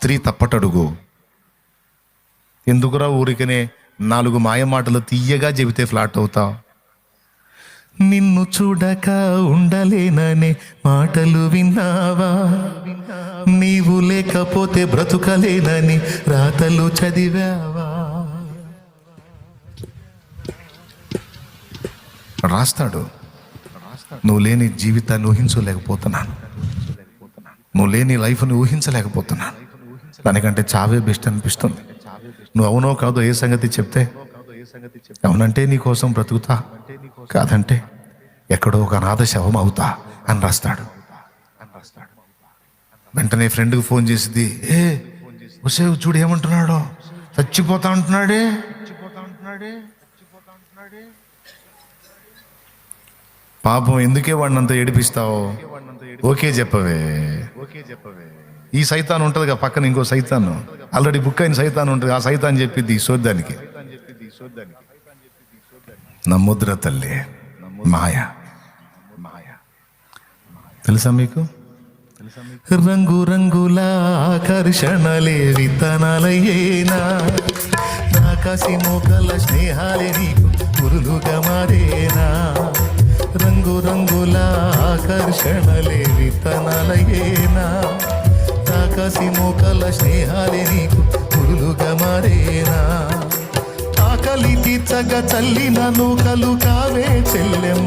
స్త్రీ తప్పటడుగు. ఎందుకురా ఊరికనే నాలుగు మాయ మాటలు తీయగా చెబితే ఫ్లాట్ అవుతావు నిన్ను చూడక ఉండలేననే మాటలు విన్నావా? నీవు లేకపోతే బ్రతుకలేనని రాతలు చదివావా? రాస్తాడు. నువ్వు లేని జీవితాన్ని ఊహించలేకపోతున్నాను. నువ్వు లేని లైఫ్ని ఊహించలేకపోతున్నాను. దానికంటే చావే బెస్ట్ అనిపిస్తుంది. నువ్వు అవునో కాదో ఏ సంగతి చెప్తే అవునంటే నీ కోసం బ్రతుకుతా కాదంటే ఎక్కడో ఒక అనాథ శవం అవుతా అని రాస్తాడు. వెంటనే ఫ్రెండ్కి ఫోన్ చేసింది ఏ వసే చూడు ఏమంటున్నాడో? చచ్చిపోతా అంటున్నాడే? పాపం ఎందుకే వాడినంత ఏడిపిస్తావు? ఓకే చెప్పవే. ఈ సైతాన్ ఉంటుందిగా పక్కన ఇంకో సైతాన్. ఆల్రెడీ బుక్ అయిన సైతాన్ ఉంటుంది ఆ సైతాన్ చెప్పింది ఈ సోద్దానికి. నమ్ముద్ర తల్లి మాయ తెలుసా మీకు? రంగు రంగుల ఆకర్షణలే విత్తనాలయ్యేనా? నాకాసి మోకల స్నేహాలే నీకు గురులుగా మారేనా? రంగు రంగు రంగుల ఆకర్షణలే విత్తనాలయ్యేనా నాకాసి మోకల స్నేహాలే నీకు పురులుగా మారేనా? ఆకలి తీర్చగా చల్లిన నూకలు కావే చెల్లెమ్మ.